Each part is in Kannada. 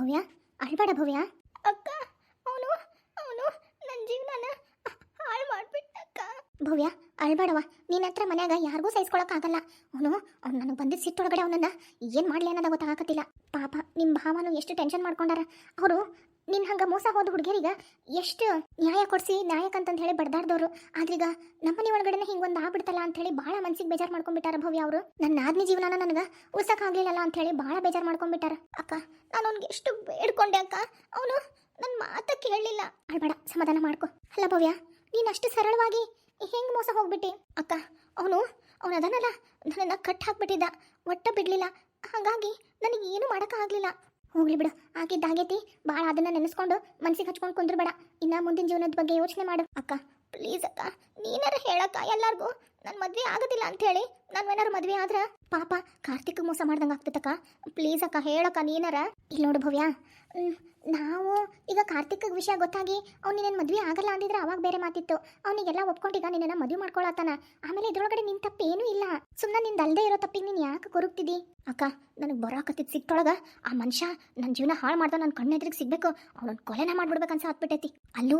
ಭವ್ಯ? ಅಳ್ಬೇಡ ಭವ್ಯ. ಅಕ್ಕ ಅವನು ಅವನು ನನ್ನ ಜೀವನನ ಹಾಳು ಮಾಡ್ಬಿಟ್ಟಕ್ಕ ಭವ್ಯ ಅಳ್ಬೇಡವ ನಿನ್ನ ಹತ್ರ ಮನ್ಯಾಗ ಯಾರಿಗೂ ಸಹಿಸ್ಕೊಳಕ್ಕಾಗಲ್ಲ. ಅವನು, ಅವ್ನು ನನಗೆ ಬಂದಿದ್ದ ಸಿಟ್ಟೊಳಗಡೆ ಅವನನ್ನ ಏನು ಮಾಡಲಿ ಅನ್ನೋದ ಗೊತ್ತಾಗತ್ತಿಲ್ಲ ಪಾಪ ನಿಮ್ಮ ಭಾವನು ಎಷ್ಟು ಟೆನ್ಷನ್ ಮಾಡ್ಕೊಂಡಾರ. ಅವರು ನಿನ್ನ ಹಂಗೆ ಮೋಸ ಹೋದ ಹುಡುಗಿಯರಿಗೆ ಎಷ್ಟು ನ್ಯಾಯ ಕೊಡಿಸಿ ನ್ಯಾಯಕ್ಕಂತಂದು ಹೇಳಿ ಬಡ್ದಾಡ್ದವ್ರು. ಆದ್ರೀಗ ನಮ್ಮನೆ ಒಳಗಡೆನೆ ಹಿಂಗೆ ಒಂದು ಆಗ್ಬಿಡ್ತಲ್ಲ ಹೇಳಿ ಭಾಳ ಮನ್ಸಿಗೆ ಬೇಜಾರು ಮಾಡ್ಕೊಂಡ್ಬಿಟ್ಟಾರ ಭವ್ಯ ಅವರು. ನನ್ನ ಆದ್ಮಿ ಜೀವನನ ನನಗೆ ಉಳ್ಸಕ್ಕಾಗ್ಲಿಲ್ಲಲ್ಲ ಅಂತ ಹೇಳಿ ಭಾಳ ಬೇಜಾರು ಮಾಡ್ಕೊಂಡ್ಬಿಟ್ಟಾರ. ಅಕ್ಕ, ನಾನು ಅವ್ನಿಗೆ ಎಷ್ಟು ಬೇಡ್ಕೊಂಡೆ ಅಕ್ಕ. ಅವನು ನನ್ನ ಮಾತ ಕೇಳಲಿಲ್ಲ. ಅಳ್ಬೇಡ, ಸಮಾಧಾನ ಮಾಡ್ಕೊ. ಅಲ್ಲ ಭವ್ಯ, ನೀನು ಅಷ್ಟು ಸರಳವಾಗಿ ಹೆಂಗೆ ಮೋಸ ಹೋಗ್ಬಿಟ್ಟಿ? ಅಕ್ಕ, ಅವನು ಅವನು ಅದನ್ನಲ್ಲ ನನ್ನನ್ನು ಕಟ್ ಹಾಕ್ಬಿಟ್ಟಿದ್ದ. ಒಟ್ಟ ಬಿಡಲಿಲ್ಲ. ಹಾಗಾಗಿ ನನಗೆ ಏನು ಮಾಡೋಕ್ಕಾಗಲಿಲ್ಲ ಹೋಗ್ಲಿ ಬಿಡು. ಆಗಿದ್ದಾಗೈತಿ ಭಾಳ ಅದನ್ನ ನೆನೆಸ್ಕೊಂಡು ಮನ್ಸಿಗೆ ಹಚ್ಕೊಂಡು ಕುಂದ್ರು ಬೇಡ ಇನ್ನ ಮುಂದಿನ ಜೀವನದ ಬಗ್ಗೆ ಯೋಚನೆ ಮಾಡು. ಅಕ್ಕ ಪ್ಲೀಸ್ ಅಕ್ಕ, ನೀನಾರ ಹೇಳಕ್ಕ ಎಲ್ಲರಿಗೂ ನನ್ನ ಮದುವೆ ಆಗೋದಿಲ್ಲ ಅಂತ ಹೇಳಿ. ನಾನು ಮದ್ವೆ ಆದ್ರ ಪಾಪ ಕಾರ್ತಿಕ್ ಮೋಸ ಮಾಡ್ದಂಗೆ ಆಗ್ತೈತಕ್ಕ. ಪ್ಲೀಸ್ ಅಕ್ಕ, ಹೇಳಕ್ಕ ನೀನಾರ. ಇಲ್ಲಿ ನೋಡು ಭವ್ಯ. ನಾವು ಈಗ ಕಾರ್ತಿಕ್ ವಿಷಯ ಗೊತ್ತಾಗಿ ಅವ್ನು ನಿನ್ನ ಮದುವೆ ಆಗಲ್ಲ ಅಂದಿದ್ರೆ ಅವಾಗ ಬೇರೆ ಮಾತಿತ್ತು. ಅವನಿಗೆಲ್ಲ ಒಪ್ಕೊಂಡೀಗ ನಿನ್ನ ಮದುವೆ ಮಾಡ್ಕೊಳತ್ತಾನ. ಆಮೇಲೆ ಇದ್ರೊಳಗಡೆ ನಿನ್ ತಪ್ಪೇನೂ ಇಲ್ಲ. ಸುಮ್ಮನೆ ನಿಂದ ಅಲ್ದೇ ಇರೋ ತಪ್ಪಿಗೆ ನೀನು ಯಾಕೆ ಕೊರುಕ್ತಿದಿ ಅಕ್ಕ, ನನಗೆ ಬರೋಕತ್ತಿದ್ ಸಿಕ್ತೊಳಗ ಆ ಮನುಷ್ಯ ನನ್ನ ಜೀವನ ಹಾಳು ಮಾಡ್ದ ನನ್ನ ಕಣ್ಣೆದ್ರಿಗೆ ಸಿಗ್ಬೇಕು. ಅವ್ನ ಕೊಲೆನ ಮಾಡ್ಬಿಡ್ಬೇಕು ಅನ್ಸ ಹತ್ಬಿಟ್ಟೈತಿ ಅಲ್ಲೂ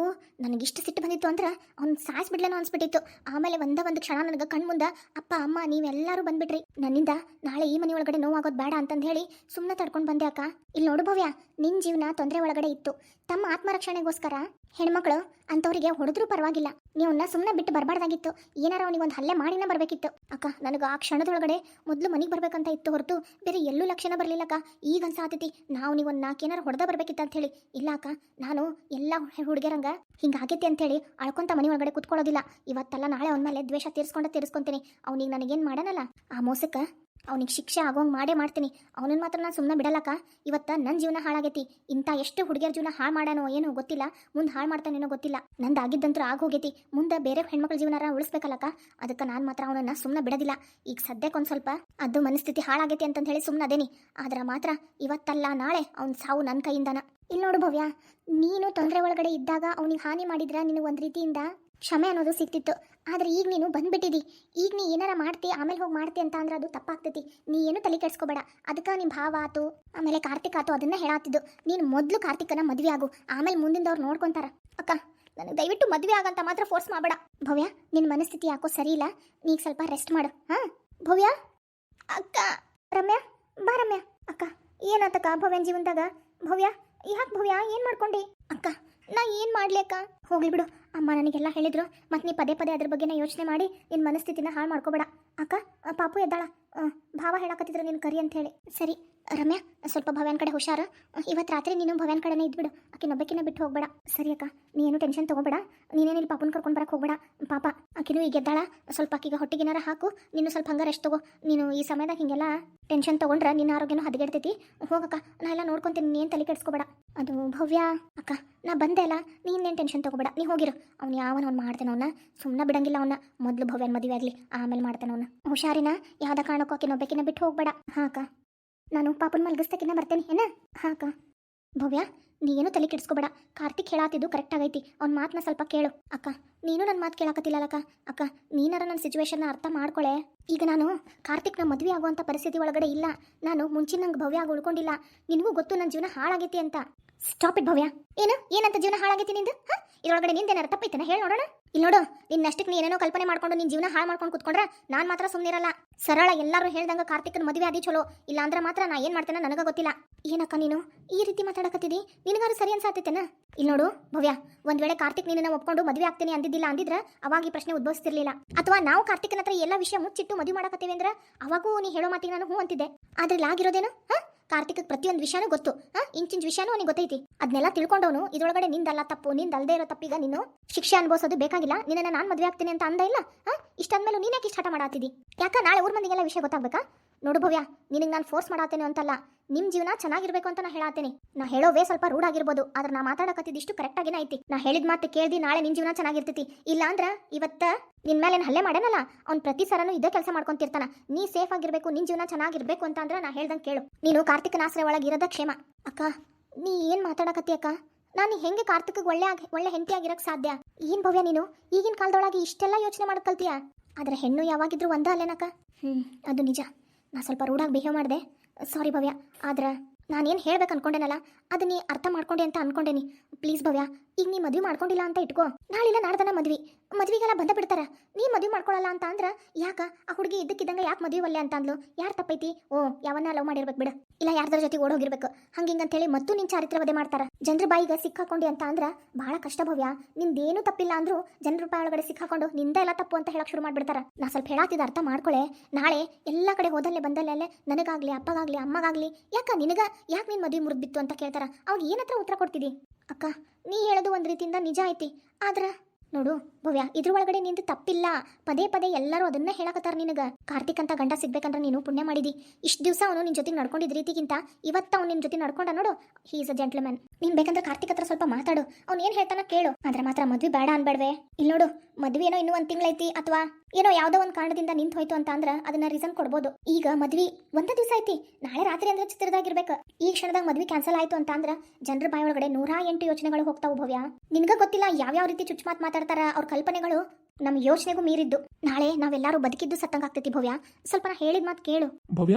ಇಷ್ಟು ಸಿಟ್ಟು ಬಂದಿತ್ತು ಅಂದ್ರೆ ಅವ್ನು ಸಾಯಿಸ್ಬಿಡ್ಲೇನೋ ಅನ್ಸ್ಬಿಟ್ಟಿತ್ತು. ಆಮೇಲೆ ಒಂದ ಒಂದು ಕ್ಷಣ ನನಗೆ ಕಣ್ಮುಂದ, ಅಪ್ಪ, ಅಮ್ಮ ನೀವೆಲ್ಲರೂ ಬಂದ್ಬಿಟ್ರಿ. ನನ್ನಿಂದ ನಾಳೆ ಈ ಮನೆ ಒಳಗಡೆ ನೋವಾಗೋದು ಬೇಡ ಅಂತಂದು ಹೇಳಿ ಸುಮ್ಮನೆ ತಡ್ಕೊಂಡು ಬಂದೆ ಅಕ್ಕ. ಇಲ್ಲಿ ನೋಡು ಭವ್ಯ ನಿನ್ನ ಜೀವನ ತೊಂದರೆ ಒಳಗಡೆ ಇತ್ತು. ತಮ್ಮ ಆತ್ಮರಕ್ಷಣೆಗೋಸ್ಕರ ಹೆಣ್ಮಕ್ಳು, ಅಂಥವ್ರಿಗೆ ಹೊಡೆದ್ರೂ ಪರವಾಗಿಲ್ಲ. ನೀವನ್ನ ಸುಮ್ಮನೆ ಬಿಟ್ಟು ಬರಬಾರ್ದಾಗಿತ್ತು. ಏನಾರ ಅವನಿಗೊಂದು ಹಲ್ಲೆ ಮಾಡಿನ ಬರಬೇಕಿತ್ತು. ಅಕ್ಕ, ನನಗೆ ಆ ಕ್ಷಣದೊಳಗಡೆ ಮೊದಲು ಮನೆಗೆ ಬರ್ಬೇಕಂತ ಇತ್ತು ಹೊರತು ಬೇರೆ ಎಲ್ಲೂ ಲಕ್ಷಣ ಬರಲಿಲ್ಲಕ್ಕ ಈಗ ಅನ್ಸಾತೈತಿ ನಾವು ನೀವು ಒಂದು ನಾಲ್ಕು ಏನಾರು ಹೊಡೆದ ಬರ್ಬೇಕಿತ್ತು ಅಂತ ಹೇಳಿ. ಇಲ್ಲ ಅಕ್ಕ, ನಾನು ಎಲ್ಲ ಹುಡುಗಿಯರಂಗ ಹಿಂಗಾಗೈತಿ ಅಂತೇಳಿ ಅಳ್ಕೊಂತ ಮನೆ ಒಳಗಡೆ ಕುತ್ಕೊಳ್ಳೋದಿಲ್ಲ. ಇವತ್ತಲ್ಲ ನಾಳೆ ಅವನ ಮೇಲೆ ದ್ವೇಷ ತೀರಿಸ್ಕೊಂಡ ತೀರಿಸ್ಕೊಂತೀನಿ. ಅವ್ನಿಗೆ ನನಗೇನು ಮಾಡನಲ್ಲ? ಆ ಮೋಸಕ್ಕೆ ಅವನಿಗೆ ಶಿಕ್ಷೆ ಆಗೋಂಗೆ ಮಾಡೇ ಮಾಡ್ತೀನಿ. ಅವನನ್ನ ಮಾತ್ರ ನಾನು ಸುಮ್ಮನೆ ಬಿಡಲ್ಲಕ್ಕ? ಇವತ್ತ ನನ್ನ ಜೀವನ ಹಾಳಾಗೈತಿ. ಇಂಥ ಎಷ್ಟು ಹುಡುಗಿಯರ ಜೀವನ ಹಾಳು ಮಾಡಾನೋ ಏನೋ ಗೊತ್ತಿಲ್ಲ. ಮುಂದೆ ಹಾಳು ಮಾಡ್ತಾನೇನೋ ಗೊತ್ತಿಲ್ಲ. ನಂದು ಆಗಿದ್ದಂತೂ ಆಗೋಗೈತಿ ಮುಂದೆ ಬೇರೆ ಹೆಣ್ಮಕ್ಳ ಜೀವನ ಉಳಿಸ್ಬೇಕಲ್ಲಕ್ಕ? ಅದಕ್ಕೆ ನಾನು ಮಾತ್ರ ಅವನನ್ನು ಸುಮ್ಮನೆ ಬಿಡೋದಿಲ್ಲ. ಈಗ ಸದ್ಯಕ್ಕೆ ಒಂದು ಸ್ವಲ್ಪ ಅದು ಮನಸ್ಥಿತಿ ಹಾಳಾಗೈತಿ ಅಂತಂದು ಹೇಳಿ ಸುಮ್ಮನೆ ಅದೇನಿ. ಆದ್ರೆ ಮಾತ್ರ ಇವತ್ತಲ್ಲ ನಾಳೆ ಅವ್ನ ಸಾವು ನನ್ನ ಕೈಯಿಂದನ. ಇಲ್ಲಿ ನೋಡು ಭವ್ಯ, ನೀನು ತೊಂದರೆ ಒಳಗಡೆ ಇದ್ದಾಗ ಅವನಿಗೆ ಹಾನಿ ಮಾಡಿದ್ರ ನಿನಗೆ ಒಂದು ರೀತಿಯಿಂದ ಕ್ಷಮೆ ಅನ್ನೋದು ಸಿಗ್ತಿತ್ತು. ಆದರೆ ಈಗ ನೀನು ಬಂದ್ಬಿಟ್ಟಿದ್ದಿ ಈಗ ನೀ ಏನಾರ ಮಾಡ್ತಿ, ಆಮೇಲೆ ಹೋಗಿ ಮಾಡ್ತಿ ಅಂತ ಅಂದ್ರೆ ಅದು ತಪ್ಪಾಗ್ತೈತಿ. ನೀ ಏನು ತಲೆ ಕೆಡ್ಸ್ಕೊಬೇಡ. ಅದಕ್ಕೆ ನಿಮ್ಮ ಭಾವ ಆತು, ಆಮೇಲೆ ಕಾರ್ತಿಕ್ ಆತು, ಅದನ್ನ ಹೇಳಾತಿದ್ದು. ನೀನು ಮೊದಲು ಕಾರ್ತಿಕನ ಮದುವೆ ಆಗು. ಆಮೇಲೆ ಮುಂದಿಂದವ್ರು ನೋಡ್ಕೊಂತಾರ. ಅಕ್ಕ, ನನಗೆ ದಯವಿಟ್ಟು ಮದುವೆ ಆಗಂತ ಮಾತ್ರ ಫೋರ್ಸ್ ಮಾಡಬೇಡ. ಭವ್ಯ ನಿನ್ನ ಮನಸ್ಥಿತಿ ಯಾಕೋ ಸರಿಯಿಲ್ಲ? ಇಲ್ಲ ನೀಗ ಸ್ವಲ್ಪ ರೆಸ್ಟ್ ಮಾಡು. ಹಾಂ? ಭವ್ಯ? ಅಕ್ಕ! ರಮ್ಯಾ, ಬಾ ರಮ್ಯಾ. ಅಕ್ಕ, ಏನಾತಕ್ಕ ಭವ್ಯನ ಜೀವನದಾಗ? ಭವ್ಯ, ಯಾಕೆ ಭವ್ಯ? ಏನು ಮಾಡ್ಕೊಂಡಿ? ಅಕ್ಕ, ನಾ ಏನು ಮಾಡ್ಲಿ ಅಕ್ಕ? ಹೋಗ್ಲಿ ಬಿಡು. ಅಮ್ಮ ನನಗೆಲ್ಲ ಹೇಳಿದ್ರು. ಮತ್ತೆ ನೀ ಪದೇ ಪದೇ ಅದ್ರ ಬಗ್ಗೆನೇ ಯೋಚನೆ ಮಾಡಿ ನಿನ್ನ ಮನಸ್ಥಿತಿನ ಹಾಳು ಮಾಡ್ಕೋಬೇಡ. ಅಕ್ಕ ಪಾಪು ಎದ್ದಾಳ. ಭಾವ ಹೇಳಕತ್ತಿದ್ರು ನೀನು ಕರಿ ಅಂತ ಹೇಳಿ. ಸರಿ. ರಮ್ಯಾ, ಸ್ವಲ್ಪ ಭವ್ಯನ ಕಡೆ ಹುಷಾರು. ಇವತ್ತು ರಾತ್ರಿ ನೀನು ಭವ್ಯನ ಕಡೆನೇ ಇದ್ಬಿಡು. ಆಕೆ ನೊಬ್ಬಕಿನ ಬಿಟ್ಟು ಹೋಗ್ಬೇಡ. ಸರಿ ಅಕ್ಕ ನೀನು ಟೆನ್ಷನ್ ತಗೋಬೇಡ. ನೀನೇನಿಲ್ಲ ಪಾಪನ ಕರ್ಕೊಂಡು ಬರಕ್ಕೆ ಹೋಗ್ಬೇಡ. ಪಾಪ, ಆಕಿನೂ ಈಗ ಎದ್ದಾಳ. ಸ್ವಲ್ಪ ಆಕಿಗೆ ಹೊಟ್ಟಿಗೆನಾರ ಹಾಕು. ನೀನು ಸ್ವಲ್ಪ ಹಂಗೆ ರೆಸ್ಟ್ ತಗೋ. ನೀನು ಈ ಸಮಯದಾಗ ಹಿಂಗೆಲ್ಲ ಟೆನ್ಷನ್ ತಗೊಂಡ್ರೆ ನಿನ್ನ ಆರೋಗ್ಯನೂ ಹದಗೆಡ್ತೈತಿ. ಹೋಗಕ್ಕ ನಾ ಎಲ್ಲ ನೋಡ್ಕೊಂತೀನಿ. ನೀನು ತಲೆ ಕೆಡಿಸ್ಕೋಬೇಡ. ಅದು ಭವ್ಯ, ಅಕ್ಕ, ನಾ ಬಂದೆ ಅಲ್ಲ. ನೀನೇನು ಟೆನ್ಷನ್ ತಗೋಬೇಡ. ನೀ ಹೋಗಿರು. ಅವ್ನು ಯಾವನ ಅವ್ನು ಮಾಡ್ತಾನೆ ಅವನ್ನ ಸುಮ್ಮನೆ ಬಿಡಂಗಿಲ್ಲ ಅವನ್ನ ಮೊದಲು ಭವ್ಯನ ಮದುವೆ ಆಗಲಿ, ಆಮೇಲೆ ಮಾಡ್ತಾನೆ ಅವನ್ನ ಹುಷಾರಿನ? ಯಾವ್ದ ಕಾರಣಕ್ಕೂ ಆಕಿನ ಒಬ್ಬಕಿನ ಬಿಟ್ಟು ಹೋಗ್ಬೇಡ. ಹಾಂ, ಅಕ್ಕ. ನಾನು ಪಾಪನ ಮಲಗಿಸ್ತಕ್ಕಿನ್ನ ಬರ್ತೇನೆ, ಏನ? ಹಾಕ ಅಕ್ಕ. ಭವ್ಯ, ನೀ ಏನು ತಲೆ ಕೆಡಿಸ್ಕೋಬೇಡ. ಕಾರ್ತಿಕ್ ಹೇಳಾತಿದ್ದು ಕರೆಕ್ಟ್ ಆಗೈತಿ. ಅವ್ನ ಮಾತನ್ನ ಸ್ವಲ್ಪ ಕೇಳು. ಅಕ್ಕ, ನೀನು ನನ್ನ ಮಾತು ಕೇಳಾಕತ್ತಿಲ್ಲ ಅಕ್ಕ? ನೀನಾರ ನನ್ನ ಸಿಚುವೇಶನ್ನ ಅರ್ಥ ಮಾಡ್ಕೊಳೆ. ಈಗ ನಾನು ಕಾರ್ತಿಕ್ನ ಮದುವೆ ಆಗುವಂಥ ಪರಿಸ್ಥಿತಿ ಒಳಗಡೆ ಇಲ್ಲ. ನಾನು ಮುಂಚಿನ ನಂಗೆ ಭವ್ಯ ಆಗಿ ಉಳ್ಕೊಂಡಿಲ್ಲ. ನಿನಗೂ ಗೊತ್ತು ನನ್ನ ಜೀವನ ಹಾಳಾಗೈತಿ ಅಂತ. Stop it Bhavya. ಏನು? ಏನಂತ ಜೀವನ ಹಾಳಾಗೈತಿ ನಿಂದು? ಹಾ? ಇದ್ರೊಳಗಡೆ ನಿಂದೇನಾರ ತಪ್ಪೈತನ? ಹೇಳಿ ನೋಡೋಣ. ಇಲ್ಲಿ ನೋಡು ನಿನ್ನಷ್ಟಕ್ಕೆ ನೀ ಏನೇನೋ ಕಲ್ಪನೆ ಮಾಡ್ಕೊಂಡು ನಿನ್ನ ಜೀವನ ಹಾಳು ಮಾಡ್ಕೊಂಡು ಕುತ್ಕೊಂಡ್ರೆ ನಾನು ಮಾತ್ರ ಸುಮ್ಮನಿರಲ್ಲ ಸರಳ ಎಲ್ಲರೂ ಹೇಳ್ದಂಗೆ ಕಾರ್ತಿಕ್ನ ಮದುವೆ ಆದಿ ಚಲೋ. ಇಲ್ಲ ಅಂದ್ರೆ ಮಾತ್ರ ನಾ ಏನು ಮಾಡ್ತೇನೆ ನನಗೆ ಗೊತ್ತಿಲ್ಲ. ಏನಕ್ಕ ನೀನು? ಈ ರೀತಿ ಮಾತಾಡಕತ್ತಿದಿ? ನಿನಗಾರು ಸರಿ ಅನ್ಸಾತೈತೆನ? ಇಲ್ಲಿ ನೋಡು, ಭವ್ಯ, ಒಂದ್ ವೇಳೆ ಕಾರ್ತಿಕ್ ನಿನ್ನ ಒಪ್ಕೊಂಡು ಮದುವೆ ಆಗ್ತೀನಿ ಅಂದಿದ್ದಿಲ್ಲ ಅಂದಿದ್ರೆ ಅವಾಗ ಈ ಪ್ರಶ್ನೆ ಉದ್ಭವಿಸ್ತಿರ್ಲಿಲ್ಲ. ಅಥವಾ ನಾವು ಕಾರ್ತಿಕ್ನ ಹತ್ರ ಎಲ್ಲ ವಿಷಯ ಮುಚ್ಚಿಟ್ಟು ಮದುವೆ ಮಾಡಕತ್ತೀವಿ ಅಂದ್ರೆ ಅವಾಗೂ ನೀ ಹೇಳೋ ಮಾತಿಗೆ ನಾನು ಹೂ ಅಂತಿದ್ದೆ. ಆದ್ರೆ ಲಾಗಿರೋದೇನು ಹಾ? ಕಾರ್ತಿಕ್ ಪ್ರತಿಯೊಂದು ವಿಷಯನೂ ಗೊತ್ತು. ಹಾ? ಇಂಚಿಂಚ್ ವಿಷಯನೂ ಅವನಿಗೆ ಗೊತ್ತೈತಿ. ಅದನ್ನೆಲ್ಲ ತಿಳ್ಕೊಂಡವನು, ಇದ್ರೊಳಗಡೆ ನಿಂದಲ್ಲ ತಪ್ಪು ನಿಂದ ಅಲ್ಲದೆ ಇರೋ ತಪ್ಪಿಗ ನೀನು ಶಿಕ್ಷೆ ಅನುಭವಿಸೋದು ಬೇಕಾಗಿಲ್ಲ. ನಿನ್ನ ನಾನು ಮದುವೆ ಆಗ್ತೀನಿ ಅಂತ ಅಂದ ಇಲ್ಲ? ಹಾ? ಇಷ್ಟಾದ್ಮೇಲೆ ನೀನ್ ಯಾಕೆ ಇಷ್ಟ ಮಾಡಾತಿದಿ? ಯಾಕ ನಾಳೆ ಊರ್ ಮಂದಿಗೆಲ್ಲ ವಿಷಯ ಗೊತ್ತಾಗ್ಬೇಕಾ? ನೋಡು ಭವ್ಯ, ನಿನಗೆ ನಾನು ಫೋರ್ಸ್ ಮಾಡಾತೇನೆ ಅಂತಲ್ಲ. ನಿಮ್ ಜೀವನ ಚೆನ್ನಾಗಿರ್ಬೇಕು ಅಂತ ನಾ ಹೇಳಾತೇನೆ. ನಾ ಹೇಳೋವೇ ಸ್ವಲ್ಪ ರೂಢ ಆಗಿರ್ಬೋದು, ಆದ್ರೆ ನಾ ಇಷ್ಟು ಕರೆಕ್ಟ್ ಆಗಿನ ಐತಿ. ನಾ ಹೇಳಿದ ಮಾತು ಕೇಳ್ದಿ ನಾಳೆ ನಿನ್ ಜೀವನ ಚೆನ್ನಾಗಿರ್ತೈತಿ. ಇಲ್ಲ ಅಂದ್ರ ಇವತ್ತ ನಿನ್ ಮೇಲೆ ಹಲ್ಲೆ ಮಾಡೇನಲ್ಲ ಅವ್ನ್ ಪ್ರತಿ ಸರನು ಇದೇ ಕೆಲಸ ಮಾಡ್ಕೊಂತಿರ್ತಾನ. ನೀ ಸೇಫ್ ಆಗಿರ್ಬೇಕು, ನಿನ್ ಜೀವನ ಚೆನ್ನಾಗಿರ್ಬೇಕು ಅಂತ ಅಂದ್ರೆ ನಾ ಹೇಳ್ದಂಗೆ ಕೇಳು. ನೀನು ಕಾರ್ತಿಕನ ಒಳಗೆ ಇರೋದ ಕ್ಷೇಮ. ಅಕ್ಕ, ನೀ ಏನ್ ಮಾತಾಡಕತ್ತಿ ಅಕ್ಕ? ನಾನು ಹೆಂಗೆ ಕಾರ್ತಿಕ್ ಒಳ್ಳೆ ಆಗಿ ಒಳ್ಳೆ ಹೆಂಡತಿಯಾಗಿರಕ್ ಸಾಧ್ಯ? ಏನ್ ಭವ್ಯ ನೀನು? ಈಗಿನ ಕಾಲದೊಳಗೆ ಇಷ್ಟೆಲ್ಲ ಯೋಚನೆ ಮಾಡ್ಕೊಳ್ತೀಯ ಆದ್ರೆ ಹೆಣ್ಣು ಯಾವಾಗಿದ್ರು ಒಂದ ಅಲ್ಲೇನಕ್ಕ ಹ್ಮ್, ಅದು ನಿಜ. ನಾ ಸ್ವಲ್ಪ ರೂಢಾಗಿ ಬಿಹೇವ್ ಮಾಡಿದೆ. ಸಾರಿ ಭವ್ಯ. ಆದ್ರೆ ನಾನೇನು ಹೇಳ್ಬೇಕು ಅನ್ಕೊಂಡೇನಲ್ಲ, ಅದು ನೀ ಅರ್ಥ ಮಾಡ್ಕೊಂಡೆ ಅಂತ ಅನ್ಕೊಂಡೇನಿ. ಪ್ಲೀಸ್ ಭವ್ಯ, ಈಗ ನೀ ಮದುವೆ ಮಾಡ್ಕೊಂಡಿಲ್ಲ ಅಂತ ಇಟ್ಕೋ. ನಾಳಿಲ್ಲ ನಾಡ್ದನ ಮದ್ವಿ. ಮದ್ವಿಗೆಲ್ಲ ಬಂದ ಬಿಡ್ತಾರ. ನೀ ಮದುವೆ ಮಾಡ್ಕೊಳಲ್ಲ ಅಂತ ಅಂದ್ರ ಯಾಕ? ಆ ಹುಡುಗಿ ಇದ್ದಕ್ಕಿದ್ದಂಗೆ ಯಾಕೆ ಮದುವೆ ಒಲ್ಲೆ ಅಂತ ಅಂದ್ಲು. ಯಾರು ತಪ್ಪೈತಿ? ಓ, ಯಾವನ್ನ ಲವ್ ಮಾಡಿರ್ಬೇಕು ಬಿಡ. ಇಲ್ಲ, ಯಾರ್ದಾರ ಜೊತೆ ಓಡೋಗಿರ್ಬೇಕು ಹೇಳಿ ಮತ್ತೂ ನಿನ್ ಚಾರಿತ್ರ ವಧೆ ಮಾಡ್ತಾರ. ಜನರ ಬಾಯಿಗೆ ಸಿಕ್ಕಾಕೊಂಡಿ ಅಂತ ಅಂದ್ರ ಬಹಳ ಕಷ್ಟ ಭವ್ಯ. ನಿಂದೇನು ತಪ್ಪಿಲ್ಲ ಅಂದ್ರು ಜನರ ಬಾಯಿ ಒಳಗಡೆ ಸಿಕ್ಕಾಕೊಂಡು ನಿಂದ ಎಲ್ಲ ತಪ್ಪು ಅಂತ ಹೇಳಕ್ ಶುರು ಮಾಡ್ಬಿಡ್ತಾರ. ನಾ ಸ್ವಲ್ಪ ಹೇಳಾತಿದ ಅರ್ಥ ಮಾಡ್ಕೊಳೆ. ನಾಳೆ ಎಲ್ಲ ಕಡೆ ಹೋದಲ್ಲೇ ಬಂದಲ್ಲೇ ನನಗಾಗ್ಲಿ, ಅಪ್ಪಗಾಗ್ಲಿ, ಅಮ್ಮಗಾಗ್ಲಿ, ಯಾಕ ನಿನಗ ಯಾಕೆ ನಿನ್ ಮದುವೆ ಮುರಿದ್ಬಿತ್ತು ಅಂತ ಕೇಳ್ತಾರ? ಅವಾಗ ಏನತ್ರ ಉತ್ತರ ಕೊಡ್ತಿದಿ? ಅಕ್ಕ, ನೀ ಹೇಳೋದು ಒಂದ್ ರೀತಿಯಿಂದ ನಿಜ ಐತಿ. ಆದ್ರ ನೋಡು, ಭವ್ಯ ಇದ್ರ ಒಳಗಡೆ ನಿಂದು ತಪ್ಪಿಲ್ಲ. ಪದೇ ಪದೇ ಎಲ್ಲರೂ ಅದನ್ನ ಹೇಳಕತ್ತಾರ ನಿನಗ. ಕಾರ್ತಿಕ್ ಅಂತ ಗಂಡ ಸಿಗ್ಬೇಕಂದ್ರೆ ನೀನು ಪುಣ್ಯ ಮಾಡಿದಿ. ಇಷ್ಟು ದಿವಸ ಅವನು ನಿನ್ ಜೊತೆ ನಡ್ಕೊಂಡಿದ್ ರೀತಿಗಿಂತ ಇವತ್ತು ಅವ್ನು ನಿನ್ ಜೊತೆ ನಡ್ಕೊಂಡ ನೋಡು. ಹೀ ಇಸ್ ಅ ಜೆಂಟ್ಲ್ಮನ್ ನೀನ್ ಬೇಕಂದ್ರೆ ಕಾರ್ತಿಕ್ ಹತ್ರ ಸ್ವಲ್ಪ ಮಾತಾಡು. ಅವ್ನು ಏನ್ ಹೇಳ್ತಾನ ಕೇಳು. ಆದ್ರೆ ಮಾತ್ರ ಮದ್ವೆ ಬೇಡ ಅನ್ಬೇಡ್ವೆ. ಇಲ್ಲಿ ನೋಡು, ಮದ್ವೆ ಏನೋ ಇನ್ನೂ ಒಂದ್ ತಿಂಗಳೈತಿ ಅಥವಾ ಏನೋ ಯಾವ್ದೋ ಒಂದ್ ಕಾರಣದಿಂದ ನಿಂತು ಹೋಯ್ತು ಅಂತ ಅಂದ್ರ ಅದನ್ನ ರೀಸನ್ ಕೊಡ್ಬೋದು. ಈಗ ಮದ್ವಿ ಒಂದ ದಿವಸ ಐತಿ. ನಾಳೆ ರಾತ್ರಿ ಅಂದ್ರೆ ಚಿತ್ರದಾಗಿರ್ಬೇಕು. ಈ ಕ್ಷಣದಾಗ ಮದ್ವಿ ಕ್ಯಾನ್ಸಲ್ ಆಯ್ತು ಅಂತ ಅಂದ್ರ ಜನರ ಬಾಯಿ ಒಳಗಡೆ ನೂರಾ ಎಂಟು ಯೋಚನೆಗಳು ಹೋಗ್ತಾವು ಭವ್ಯ. ನಿನ್ಗ ಗೊತ್ತಿಲ್ಲ ಯಾವ್ಯಾವ ರೀತಿ ಚುಚ್ಚು ಮಾತ್ ಮಾತಾಡ್ತಾರ ಅವ್ರ ಕಲ್ಪನೆಗಳು ನಮ್ಮ ಯೋಚನೆಗೂ ಮೀರಿದ್ದು. ನಾಳೆ ನಾವೆಲ್ಲರೂ ಬದುಕಿದ್ದು ಸತ್ತಂಗಾಗ್ತೈತಿ ಭವ್ಯ. ಸ್ವಲ್ಪ ನಾ ಹೇಳಿದ ಮಾತು ಕೇಳು. ಭವ್ಯ?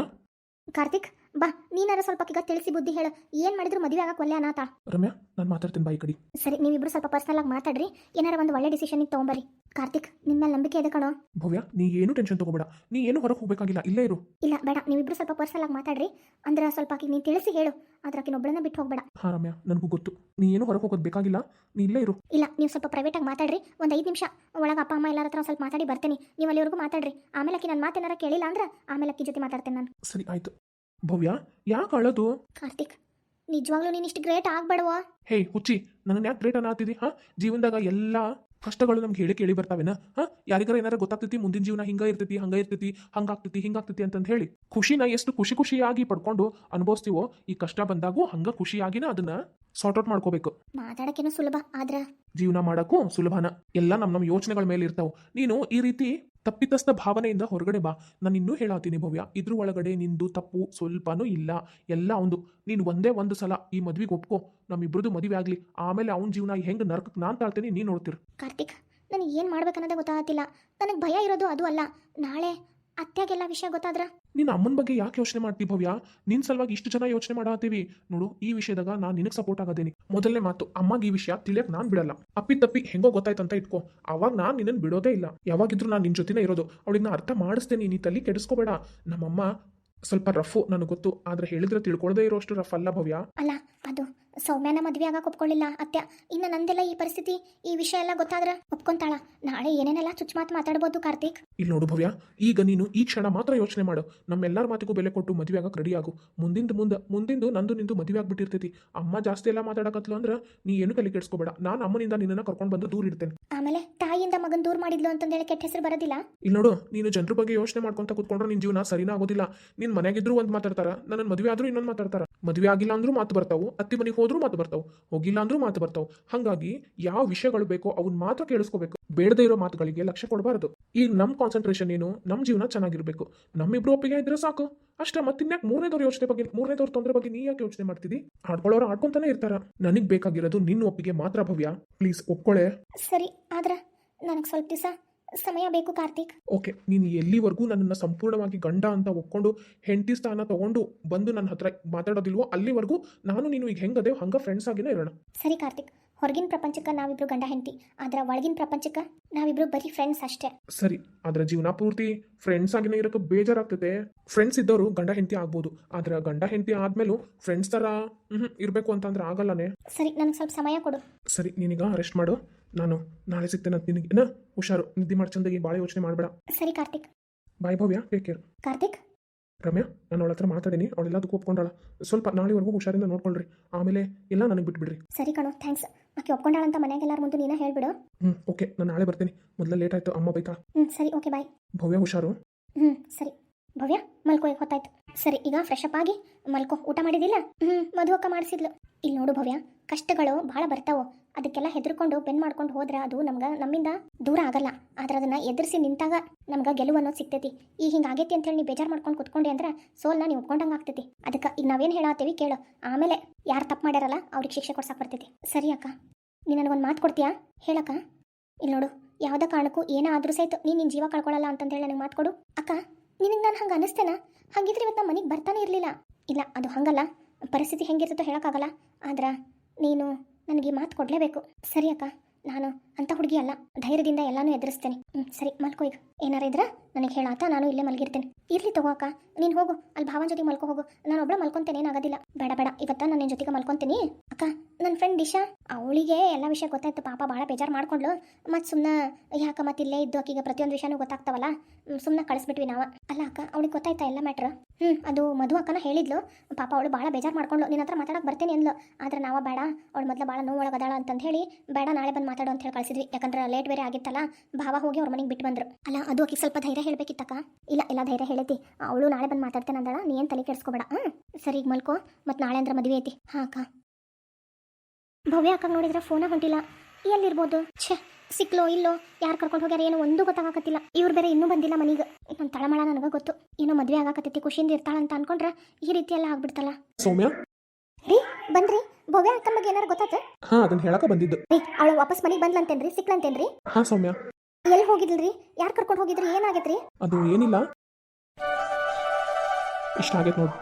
ಕಾರ್ತಿಕ್ ಬಾ ನೀನಾರ ಸ್ವಲ್ಪ ಈಗ ತಿಳಿಸಿ ಬುದ್ಧಿ ಹೇಳು. ಏನ್ ಮಾಡಿದ್ರು ಮದುವೆ ಆಗಕ್ ಒಲ್ಲೆ ಅನಾಥ. ರಮ್ಯಾ ನಾನು ಮಾತಾಡ್ತೀನಿ ಬಾಯಿ ಕಡಿ. ಸರಿ ನೀವಿಬ್ರು ಸ್ವಲ್ಪ ಪರ್ಸನಲ್ ಆಗಿ ಮಾತಾಡ್ರಿ. ಏನಾರ ಒಂದು ಒಳ್ಳೆ ಡಿಸಿಷನ್ ತಗೊಂಬರಿ ಕಾರ್ತಿಕ್ ನಿನ್ ಮೇಲೆ ನಂಬಿಕೆ ಇದೆ ಕಣೋ. ಭವ್ಯ ನೀ ಏನು ಟೆನ್ಷನ್ ತಗೋಬೇಡ. ನೀ ಏನು ಹೊರಗೆ ಹೋಗ್ಬೇಕಾಗಿಲ್ಲ ಇಲ್ಲೇ ಇರು. ಇಲ್ಲ ಬೇಡ ನೀವಿಬ್ರು ಸ್ವಲ್ಪ ಪರ್ಸನಲ್ ಆಗಿ ಮಾತಾಡ್ರಿ. ಅಂದ್ರೆ ಸ್ವಲ್ಪ ಆಕಿ ನೀ ತಿಳಿಸಿ ಹೇಳು. ಆದ್ರೆ ಆಕಿನ ಒಬ್ಬಳನ್ನ ಬಿಟ್ಟು ಹೋಗ್ಬೇಡ. ಹಾ ರಮ್ಯಾ ನನಗೂ ಗೊತ್ತು. ನೀ ಏನು ಹೊರಗೆ ಹೋಗೋದು ಬೇಕಾಗಿಲ್ಲ ನೀ ಇಲ್ಲೇ ಇರು. ಇಲ್ಲ ನೀವು ಸ್ವಲ್ಪ ಪ್ರೈವೇಟ್ ಆಗಿ ಮಾತಾಡ್ರಿ. ಒಂದು ಐದು ನಿಮಿಷ. ಒಳಗೆ ಅಪ್ಪ ಅಮ್ಮ ಎಲ್ಲಾರ ಹತ್ರ ಸ್ವಲ್ಪ ಮಾತಾಡಿ ಬರ್ತೀನಿ. ನೀವು ಅಲ್ಲಿವರೆಗೂ ಮಾತಾಡ್ರಿ. ಆಮೇಲೆ ಆಕಿ ನನ್ನ ಮಾತೇನಾರ ಕೇಳಿಲ್ಲ ಅಂದ್ರೆ ಆಮೇಲೆ ಅಕ್ಕಿ ಜೊತೆ ಮಾತಾಡ್ತೇನೆ ನಾನು. ಸರಿ ಆಯ್ತು. ಭವ್ಯ? ಯಾಕೆ ಅಳೋದು? ಕಾರ್ತಿಕ್ ನಿಜವಾಗ್ಲೂ ನೀನು ಇಷ್ಟು ಗ್ರೇಟ್ ಆಗ್ಬೇಡವಾ? ಹೇ ಹುಚ್ಚಿ ನನ್ನ ಯಾಕೆ ಗ್ರೇಟ್ ಅನ್ನತ್ತಿದಿ ಹಾ? ಜೀವನದಾಗ ಎಲ್ಲ ಕಷ್ಟಗಳು ನಮ್ಗೆ ಹೇಳಿ ಕೇಳಿ ಬರ್ತಾವೇನ ಹಾ? ಯಾರಿಗಾರ ಏನಾರ ಗೊತ್ತಾಗ್ತೈತಿ ಮುಂದಿನ ಜೀವನ ಹಿಂಗ ಇರ್ತೈತಿ ಹಂಗ ಇರ್ತೈತಿ ಹಂಗಾಗ್ತೈತಿ ಹಿಂಗಾಗ್ತೈತಿ ಅಂತಂದು ಹೇಳಿ. ಖುಷಿನ ಎಷ್ಟು ಖುಷಿ ಖುಷಿಯಾಗಿ ಪಡ್ಕೊಂಡು ಅನುಭವಿಸ್ತೀವೋ ಈ ಕಷ್ಟ ಬಂದಾಗೂ ಹಂಗ ಖುಷಿಯಾಗಿನ ಅದನ್ನ. ಸಾರ್ಟ್ ಔಟ್ ಮಾಡ್ಕೋಬೇಕು. ಮಾತಾಡೋಕ್ಕೇನು ಸುಲಭ ಆದ್ರ? ಜೀವನ ಮಾಡಕ್ಕೂ ಸುಲಭನ. ಎಲ್ಲ ನಮ್ಮ ನಮ್ಮ ಯೋಚನೆಗಳ ಮೇಲೆ ಇರ್ತಾವ. ನೀನು ಈ ರೀತಿ ತಪ್ಪಿತಸ್ಥ ಭಾವನೆಯಿಂದ ಹೊರಗಡೆ ಬಾ. ನಾನು ಇನ್ನೂ ಹೇಳಾತೀನಿ ಭವ್ಯ. ಇದ್ರ ಒಳಗಡೆ ನಿಂದು ತಪ್ಪು ಸ್ವಲ್ಪನೂ ಇಲ್ಲ. ಎಲ್ಲ ಒಂದು ನೀನು ಒಂದೇ ಒಂದು ಸಲ ಈ ಮದ್ವಿಗೆ ಒಪ್ಕೋ. ನಮ್ಮಿಬ್ರದ್ದು ಮದುವೆ ಆಗ್ಲಿ. ಆಮೇಲೆ ಅವ್ನ ಜೀವನ ಹೆಂಗೆ ನರಕ ನಾನು ತಾಳ್ತೀನಿ ನೀನು ನೋಡ್ತೀರ. ಕಾರ್ತಿಕ್ ನನಗೆ ಏನು ಮಾಡ್ಬೇಕನ್ನೋದೇ ಗೊತ್ತಾಗತ್ತಿಲ್ಲ ನನಗೆ ಭಯ ಇರೋದು ಅದು ಅಲ್ಲ. ನಾಳೆ ಅತ್ತೆಗೆಲ್ಲ ವಿಷಯ ಗೊತ್ತಾದ್ರ? ನಿನ್ನ ಅಮ್ಮನ ಬಗ್ಗೆ ಯಾಕೆ ಯೋಚನೆ ಮಾಡ್ತಿ ಭವ್ಯ? ನಿನ್ ಸಲುವಾಗಿ ಇಷ್ಟು ಜನ ಯೋಚನೆ ಮಾಡಾತೀವಿ ನೋಡು ಈ ವಿಷಯದಾಗ ನಾನು ನಿನಗೆ ಸಪೋರ್ಟ್ ಆಗೋದೇನಿ. ಮೊದಲನೇ ಮಾತು ಅಮ್ಮಗೆ ಈ ವಿಷಯ ತಿಳಿಯಕ್ ನಾನು ಬಿಡಲ್ಲ. ಅಪ್ಪಿ ತಪ್ಪಿ ಹೆಂಗೋ ಗೊತ್ತಾಯ್ತು ಅಂತ ಇಟ್ಕೋ. ಅವಾಗ ನಾನು ನಿನ್ನನ್ನು ಬಿಡೋದೇ ಇಲ್ಲ. ಯಾವಾಗಿದ್ರು ನಾನು ನಿನ್ನ ಜೊತೆನೇ ಇರೋದು. ಅವಳಿಗೆ ನಾ ಅರ್ಥ ಮಾಡಿಸ್ತೇನೆ. ನೀ ತಲೆ ಕೆಡಿಸ್ಕೋಬೇಡ. ನಮ್ಮಮ್ಮ ಸ್ವಲ್ಪ ರಫು ನನಗೆ ಗೊತ್ತು. ಆದ್ರೆ ಹೇಳಿದ್ರೆ ತಿಳ್ಕೊಳ್ದೇ ಇರೋಷ್ಟು ರಫ್ ಅಲ್ಲ ಭವ್ಯ. ಅಲ್ಲ ಅದು ಸೌಮ್ಯನ ಮದುವೆ ಆಗಕ್ಕೆ ಒಪ್ಕೊಳ್ಳಿಲ್ಲ. ಅತ್ಯ ಇನ್ನು ನಂದೆಲ್ಲ ಈ ಪರಿಸ್ಥಿತಿ ಈ ವಿಷಯ ಎಲ್ಲ ಗೊತ್ತಾದ್ರೆ ಒಪ್ಕೊಂತಾಳ. ನಾಳೆ ಏನೇನೆಲ್ಲ ಚುಚ್ಚು ಮಾತು ಮಾತಾಡ್ಬೋದು ಕಾರ್ತಿಕ್. ಇಲ್ಲಿ ನೋಡು ಭವ್ಯ ಈಗ ನೀನು ಈ ಕ್ಷಣ ಮಾತ್ರ ಯೋಚನೆ ಮಾಡು. ನಮ್ಮೆಲ್ಲರ ಮಾತಿಗೂ ಬೆಲೆ ಕೊಟ್ಟು ಮದುವೆ ಆಗಕ್ಕೆ ರೆಡಿ ಆಗು. ಮುಂದಿಂದು ಮುಂದೆ ಮುಂದಿಂದು ನಂದು ನಿಂದು ಮದುವೆ ಆಗ್ಬಿಟ್ಟಿರ್ತೈತಿ. ಅಮ್ಮ ಜಾಸ್ತಿ ಎಲ್ಲ ಮಾತಾಡಕತ್ಲು ಅಂದ್ರೆ ನೀ ಏನು ತಲೆ ಕೆಡಿಸ್ಕೋಬೇಡ. ನಾನು ಅಮ್ಮನಿಂದ ನಿನ್ನನ್ನು ಕರ್ಕೊಂಡು ಬಂದು ದೂರ ಇಡ್ತೇನೆ. ಆಮೇಲೆ ತಾಯಿಯಿಂದ ಮಗನ್ ದೂರ ಮಾಡಿದ್ಲು ಅಂತಂದೇಳಿ ಕೆಟ್ಟ ಹೆಸರು ಬರೋದಿಲ್ಲ? ಇಲ್ಲಿ ನೋಡು ನೀನು ಜನರ ಬಗ್ಗೆ ಯೋಚನೆ ಮಾಡ್ಕೊಂತ ಕೂತ್ಕೊಂಡ್ರೆ ನಿನ್ನ ಜೀವನ ಸರಿನ ಆಗೋದಿಲ್ಲ. ನಿನ್ ಮನೆಗಿದ್ರು ಒಂದು ಮಾತಾಡ್ತಾರ ನನ್ನ ಮದುವೆ ಆದ್ರೂ ಇನ್ನೊಂದು ಮಾತಾಡ್ತಾರ. ಮದುವೆ ಆಗಿಲ್ಲ ಅಂದ್ರೂ ಮಾತು ಬರ್ತಾವು ಅತ್ತಿ ಮನೆಗೆ ಹೋದ್ರೂ ಮಾತು ಬರ್ತಾವು, ಹೋಗಿಲ್ಲ ಅಂದ್ರೂ ಮಾತು ಬರ್ತಾವು. ಹಾಗಾಗಿ ಯಾವ ವಿಷಯಗಳು ಬೇಕೋ ಅವನ್ನ ಮಾತ್ರ ಕೇಳಿಸ್ಕೋಬೇಕು. ಬೇಡದೇ ಇರೋ ಮಾತುಗಳಿಗೆ ಲಕ್ಷ್ಯ ಕೊಡಬಾರದು. ಈಗ ನಮ್ಮ ಕಾನ್ಸಂಟ್ರೇಷನ್ ಏನು ನಮ್ಮ ಜೀವನ ಚೆನ್ನಾಗಿರ್ಬೇಕು. ನಮ್ಮಿಬ್ರು ಒಪ್ಪಿಗೆ ಇದ್ರೆ ಸಾಕು. ಅಷ್ಟೇ ಮತ್ತಿನ್ಯಾಕೆ ಮೂರನೇದವ್ರ ಯೋಚನೆ ಬಗ್ಗೆ, ಮೂರನೇದವ್ರ ತೊಂದರೆ ಬಗ್ಗೆ ನೀ ಯಾಕೆ ಯೋಚನೆ ಮಾಡ್ತಿದ್ದಿ ಆಡ್ಕೊಳ್ಳೋರು ಆಡ್ಕೊಂತಾನೆ ಇರ್ತಾರ. ನನಗ್ ಬೇಕಾಗಿರೋದು ನಿನ್ನ ಒಪ್ಪಿಗೆ ಮಾತ್ರ ಭವ್ಯ. ಪ್ಲೀಸ್ ಒಪ್ಕೊಳ್ಳೆ ಸರಿ, ಆದ್ರ ನನಗೆ ಸ್ವಲ್ಪ ದಿವಸ ಸಮಯ ಬೇಕು ಕಾರ್ತಿಕ್. ಓಕೆ ನೀನು ಎಲ್ಲಿವರೆಗೂ ನನ್ನನ್ನು ಸಂಪೂರ್ಣವಾಗಿ ಗಂಡ ಅಂತ ಒಪ್ಕೊಂಡು ಹೆಂಡತಿ ಸ್ಥಾನ ತಗೊಂಡು ಬಂದು ನನ್ನ ಹತ್ರ ಮಾತಾಡೋದಿಲ್ವೋ ಅಲ್ಲಿವರೆಗೂ ನಾನು ನೀನು ಈಗ ಹೆಂಗದೇವ್ ಹಂಗ ಫ್ರೆಂಡ್ಸ್ ಆಗಿನೇ ಇರೋಣ. ಸರಿ ಕಾರ್ತಿಕ್ ಹೊರಗಿನ ಪ್ರಪಂಚಕ್ಕೆ ನಾವಿಬ್ರು ಗಂಡ ಹೆಂಡತಿ ಆದ್ರೆ ಒಳಗಿನ ಪ್ರಪಂಚಕ್ಕೆ ನಾವಿಬ್ರು ಬರೀ ಫ್ರೆಂಡ್ಸ್ ಅಷ್ಟೇ. ಸರಿ ಆದ್ರೆ ಜೀವನ ಪೂರ್ತಿ ಫ್ರೆಂಡ್ಸ್ ಆಗಿನ ಇರೋಕೆ ಬೇಜಾರಾಗ್ತದೆ. ಫ್ರೆಂಡ್ಸ್ ಇದ್ದವರು ಗಂಡ ಹೆಂಡತಿ ಆಗ್ಬೋದು ಆದ್ರೆ ಗಂಡ ಹೆಂಡತಿ ಆದ್ಮೇಲೂ ಫ್ರೆಂಡ್ಸ್ ತರ ಇರಬೇಕು ಅಂತಂದ್ರೆ ಆಗಲ್ಲನೇ. ಸರಿ ನನಗೆ ಸ್ವಲ್ಪ ಸಮಯ ಕೊಡು. ಸರಿ ನೀನೀಗ ಅರೆಸ್ಟ್ ಮಾಡು. ನಾನು ನಾಳೆ ಸಿಗ್ತೇನೆ ಅಂತ ನಿನಗೆ ಏನ? ಹುಷಾರು. ನಿದ್ದೆ ಮಾಡಿ ಚಂದಾಗಿ ಬಾಳೆ ಯೋಚನೆ ಮಾಡಬೇಡ. ಸರಿ Karthik. Bye Bhavya take care Karthik? Ramya ನಾನು ಅವಳ ಹತ್ರ ಮಾತಾಡೀನಿ. ಅವಳೆಲ್ಲದಕ್ಕೂ ಒಪ್ಕೊಂಡಾಳ. ಸ್ವಲ್ಪ ನಾಳೆವರೆಗೂ ಹುಷಾರಿಂದ ನೋಡ್ಕೊಳ್ರಿ. ಆಮೇಲೆ ಎಲ್ಲ ನನಗೆ ಬಿಟ್ಬಿಡ್ರಿ. ಸರಿ ಕಣೋ ಥ್ಯಾಂಕ್ಸ್ ಆಕೆ ಮನೆಗೆ ಎಲ್ಲರ ಮುಂದೆ ನೀನೇ ಹೇಳ್ಬಿಡು. ಹ್ಞೂ ಓಕೆ ನಾನು ನಾಳೆ ಬರ್ತೀನಿ. ಮೊದಲೇ ಲೇಟ್ ಆಯಿತು ಅಮ್ಮ ಬೈತಾ ಹ್ಞೂ ಸರಿ ಓಕೆ ಬಾಯ್ ಭವ್ಯ ಹುಷಾರು? ಹ್ಞೂ ಸರಿ. ಭವ್ಯ ಮಲ್ಕೋ ಈಗ ಹೊತ್ತಾಯ್ತು. ಸರಿ ಈಗ ಫ್ರೆಶ್ ಅಪ್ ಆಗಿ ಮಲ್ಕೋ. ಊಟ ಮಾಡಿದಿಲ್ಲ ಹ್ಞೂ ಮಧುವಕ್ಕ ಮಾಡಿಸಿದ್ಲು. ಇಲ್ಲಿ ನೋಡು ಭವ್ಯ ಕಷ್ಟಗಳು ಭಾಳ ಬರ್ತಾವು. ಅದಕ್ಕೆಲ್ಲ ಹೆದರ್ಕೊಂಡು ಬೆನ್ ಮಾಡ್ಕೊಂಡು ಹೋದ್ರೆ ಅದು ನಮ್ಗೆ ನಮ್ಮಿಂದ ದೂರ ಆಗಲ್ಲ. ಆದ್ರೆ ಅದನ್ನ ಎದುರಿಸಿ ನಿಂತಾಗ ನಮ್ಗೆ ಗೆಲುವು ಅನ್ನೋದು ಸಿಗ್ತೈತಿ. ಈ ಹಿಂಗೆ ಆಗೈತಿ ಅಂತೇಳಿ ನೀವು ಬೇಜಾರು ಮಾಡ್ಕೊಂಡು ಕುತ್ಕೊಂಡೆ ಅಂದ್ರೆ ಸೋಲ್ನ ನೀವು ಒಪ್ಕೊಂಡಂಗೆ ಆಗ್ತೈತಿ. ಅದಕ್ಕೆ ಈಗ ನಾವೇನು ಹೇಳತ್ತೀವಿ ಕೇಳು. ಆಮೇಲೆ ಯಾರು ತಪ್ಪು ಮಾಡ್ಯಾರಲ್ಲ ಅವ್ರಿಗೆ ಶಿಕ್ಷೆ ಕೊಡ್ಸಕ್ಕೆ ಬರ್ತೈತಿ. ಸರಿ ಅಕ್ಕ. ನೀನು ನನಗೊಂದು ಮಾತು ಕೊಡ್ತೀಯಾ? ಹೇಳಕ್ಕ. ಇಲ್ಲಿ ನೋಡು, ಯಾವುದೇ ಕಾರಣಕ್ಕೂ ಏನಾದರೂ ಸಹಿತ ನೀನು ನಿನ್ನ ಜೀವ ಕಳ್ಕೊಳ್ಳಲ್ಲ ಅಂತಂದೇಳಿ ನನಗೆ ಮಾತು ಕೊಡು. ಅಕ್ಕ, ನಿನಗೆ ನಾನು ಹಂಗೆ ಅನಿಸ್ತೇನ? ಹಾಗಿದ್ರೆ ಇವತ್ತು ನಮ್ಮ ಮನೆಗೆ ಬರ್ತಾನೆ ಇರಲಿಲ್ಲ. ಇಲ್ಲ, ಅದು ಹಂಗಲ್ಲ. ಪರಿಸ್ಥಿತಿ ಹೆಂಗಿರ್ತೋ ಹೇಳೋಕ್ಕಾಗಲ್ಲ. ಆದ್ರೆ ನೀನು ನನಗೆ ಮಾತು ಕೊಡಲೇಬೇಕು. ಸರಿ ಅಕ್ಕ ನಾನು ಅಂಥ ಹುಡುಗಿ ಅಲ್ಲ, ಧೈರ್ಯದಿಂದ ಎಲ್ಲಾನು ಎದುರಿಸ್ತೇನೆ. ಹ್ಞೂ ಸರಿ, ಮಲ್ಕೋ ಈಗ. ಏನಾರ ಇದ್ರ ನನಗೆ ಹೇಳಾತ ನಾನು ಇಲ್ಲೇ ಮಲಗಿರ್ತೇನೆ. ಇರ್ಲಿ ತಗೋ ಅಕ್ಕ, ನೀನು ಹೋಗು, ಅಲ್ಲಿ ಭಾವನ ಜೊತೆ ಮಲ್ಕೋ ಹೋಗು. ನಾನು ಒಬ್ಬಳ ಮಲ್ಕೊಂತೇನೆ, ಏನಾಗೋದಿಲ್ಲ. ಬೇಡ ಬೇಡ, ಇವತ್ತ ನಾನು ನಿನ್ ಜೊತೆಗೆ ಮಲ್ಕೊಂತೀನಿ. ಅಕ್ಕ ನನ್ನ ಫ್ರೆಂಡ್ ದಿಶಾ, ಅವಳಿಗೆ ಎಲ್ಲ ವಿಷಯ ಗೊತ್ತಾಯ್ತು, ಪಾಪ ಭಾಳ ಬೇಜಾರು ಮಾಡ್ಕೊಂಡ್ಲು ಮತ್ತು ಸುಮ್ಮನೆ ಯಾಕ ಮತ್ತೆ ಇಲ್ಲೇ ಇದ್ದು ಆಕಿಗೆ ಪ್ರತಿಯೊಂದು ವಿಷಯನೂ ಗೊತ್ತಾಗ್ತಾವಲ್ಲ ಸುಮ್ಮನೆ ಕಳಿಸ್ಬಿಟ್ವಿ ನಾವು. ಅಲ್ಲ ಅಕ್ಕ, ಅವಳಿಗೆ ಗೊತ್ತಾಯ್ತಾ ಎಲ್ಲ ಮ್ಯಾಟ್ರ್ ಹ್ಮ್, ಅದು ಮಧು ಅಕ್ಕನ ಹೇಳಿದ್ಲು. ಪಾಪ ಅವಳು ಭಾಳ ಬೇಜಾರು ಮಾಡ್ಕೊಂಡ್ಲು ನಿನ್ನ ಹತ್ರ ಮಾತಾಡಕ್ಕೆ ಬರ್ತೀನಿ ಅಂದ್ಲು. ಆದ್ರೆ ನಾವ ಬೇಡ, ಅವಳು ಮೊದಲು ಭಾಳ ನೋವೊಳಗದಾಳ ಅಂತಂದು ಹೇಳಿ, ಬೇಡ ನಾಳೆ ಬಂದು ಮಾತಾಡು ಅಂತ ಹೇಳಿ ಕಳಿಸಿದ್ವಿ ಯಾಕಂದ್ರೆ ಲೇಟ್ ಬೇರೆ ಆಗಿತ್ತಲ್ಲ, ಭಾವ ಹೋಗಿ ಅವ್ರ ಮನೆಗೆ ಬಿಟ್ಟು ಬಂದ್ರು. ಅಲ್ಲ, ಅದು ಆಕಿಗೆ ಸ್ವಲ್ಪ ಧೈರ್ಯ ಹೇಳಬೇಕಿತ್ತಕ್ಕ? ಇಲ್ಲ, ಎಲ್ಲ ಧೈರ್ಯ ಹೇಳೈತಿ. ಅವಳು ನಾಳೆ ಬಂದು ಮಾತಾಡ್ತೇನೆ ಅಂದಳ, ನೀ ಏನು ತಲೆ ಕೆಡಿಸ್ಕೋಬೇಡ ಹ್ಞೂ ಸರಿ, ಈಗ ಮಲ್ಕೋ. ಮತ್ತು ನಾಳೆ ಅಂದ್ರೆ ಮದುವೆ ಐತಿ. ಹಾಂ, ಅಕ್ಕ. ಭವ್ಯ ಅಕ್ಕ ನೋಡಿದ್ರೆ ಫೋನ ಹೊಂಟಿಲ್ಲ. ಎಲ್ಲಿರ್ಬೋದು? ಛೇ, ಸಿಕ್ಲೋ, ಇಲ್ಲೋ, ಯಾರು ಕರ್ಕೊಂಡು ಹೋಗ್ಯಾರ ಏನೋ ಒಂದು ಗೊತ್ತಾಗಕತ್ತಿಲ್ಲ. ಇವ್ರು ಬೇರೆ ಇನ್ನೂ ಬಂದಿಲ್ಲ ಮನೀಗ. ನನ್ನ ತಳಮಳ ನನಗೆ ಗೊತ್ತು. ಏನೋ ಮದುವೆ ಆಗಾಕತ್ತೈತಿ, ಖುಷಿಯಿಂದ ಇರ್ತಾಳಂತ ಅನ್ಕೊಂಡ್ರೆ ಈ ರೀತಿ ಎಲ್ಲ ಆಗ್ಬಿಡ್ತಲ್ಲ. ಸೌಮ್ಯ? ರೀ ಬನ್ರಿ. ಭವ್ಯ ಅಕ್ಕನ ಬಗ್ಗೆ ಏನಾರು ಗೊತ್ತಾತ ಹಾ ಅದನ್ನ ಹೇಳಕ ಬಂದಿದ್ದು. ರೀ ಅವಳು ವಾಪಸ್ ಮನೆಗೆ ಬಂದ್ಲಂತೇನ್ರಿ ಸಿಕ್ಲಂತೇನ್ರಿ? ಹಾ ಸೌಮ್ಯ. ಎಲ್ಲಿ ಹೋಗಿದ್ಲ್ರಿ? ಯಾರು ಕರ್ಕೊಂಡು ಹೋಗಿದ್ರಿ? ಏನಾಗೈತ್ರಿ? ಅದು ಏನಿಲ್ಲ. ಇಷ್ಟ ಆಗೈತೆ ನೋಡು.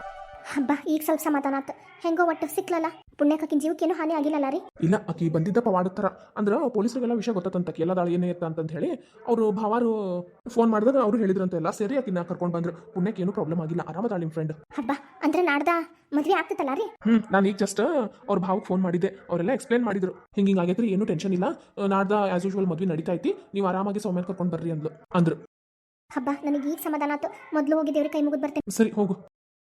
ಹಬ್ಬ ಈಗ ಸ್ವಲ್ಪ ಸಮಾಧಾನ ಆತು. ಹೆಂಗೋ ಒಟ್ಟು ಸಿಕ್ಲಲ್ಲ? ಪುಣ್ಯಕ್ಕಿ ಜೀವಕ್ಕೇನು ಹಾನಿ ಆಗಿಲ್ಲ ರೀ? ಇಲ್ಲ ಆಕಿ ಬಂದಿದ್ದಪ್ಪ ಪವಾಡತ್ತರ ಅಂದ್ರೆ ಪೊಲೀಸರಿಗೆಲ್ಲ ವಿಷಯ ಗೊತ್ತಂತ ಎಲ್ಲದಾಳ ಏನೇ ಇತ್ತ ಅಂತ ಹೇಳಿ ಅವರು ಭಾವಾರು ಫೋನ್ ಮಾಡಿದಾಗ ಅವ್ರು ಹೇಳಿದ್ರಂತೆ ಎಲ್ಲ ಸೇರಿ ಆಕಿನ ಕರ್ಕೊಂಡು ಬಂದ್ರು. ಪುಣ್ಯಕ್ಕೆ ಏನು ಪ್ರಾಬ್ಲಮ್ ಆಗಿಲ್ಲ ಆರಾಮದಾಳ ನಿಮ್ಮ ಫ್ರೆಂಡ್ ಹಬ್ಬ ಅಂದ್ರೆ ನಾಡ್ದ ಮದ್ವೆ ಆಗ್ತದಲ್ಲ ರೀ? ಹ್ಮ್ ನಾನು ಈಗ ಜಸ್ಟ್ ಅವ್ರ ಭಾವಕ್ಕೆ ಫೋನ್ ಮಾಡಿದ್ದೆ. ಅವರೆಲ್ಲ ಎಕ್ಸ್ಪ್ಲೇನ್ ಮಾಡಿದ್ರು. ಹಿಂಗೆ ಹಿಂಗೆ ಆಗೈತ್ರಿ ಏನು ಟೆನ್ಷನ್ ಇಲ್ಲ. ನಾಡ್ದ ಆಸ್ ಯೂಶುವಲ್ ಮದ್ವೆ ನಡೀತಾ ಐತಿ. ನೀವು ಆರಾಮಾಗಿ ಸೌಮ್ಯ ಕರ್ಕೊಂಡು ಬರ್ರಿ ಅಂದ್ಲು. ಅಂದ್ರು. ಹಬ್ಬ ನನಗೆ ಈಗ ಸಮಾಧಾನ ಆತು. ಮೊದಲು ಹೋಗಿ ದೇವ್ರ ಕೈ ಮುಗಿದು ಬರ್ತೇನೆ ಸರಿ ಹೋಗು.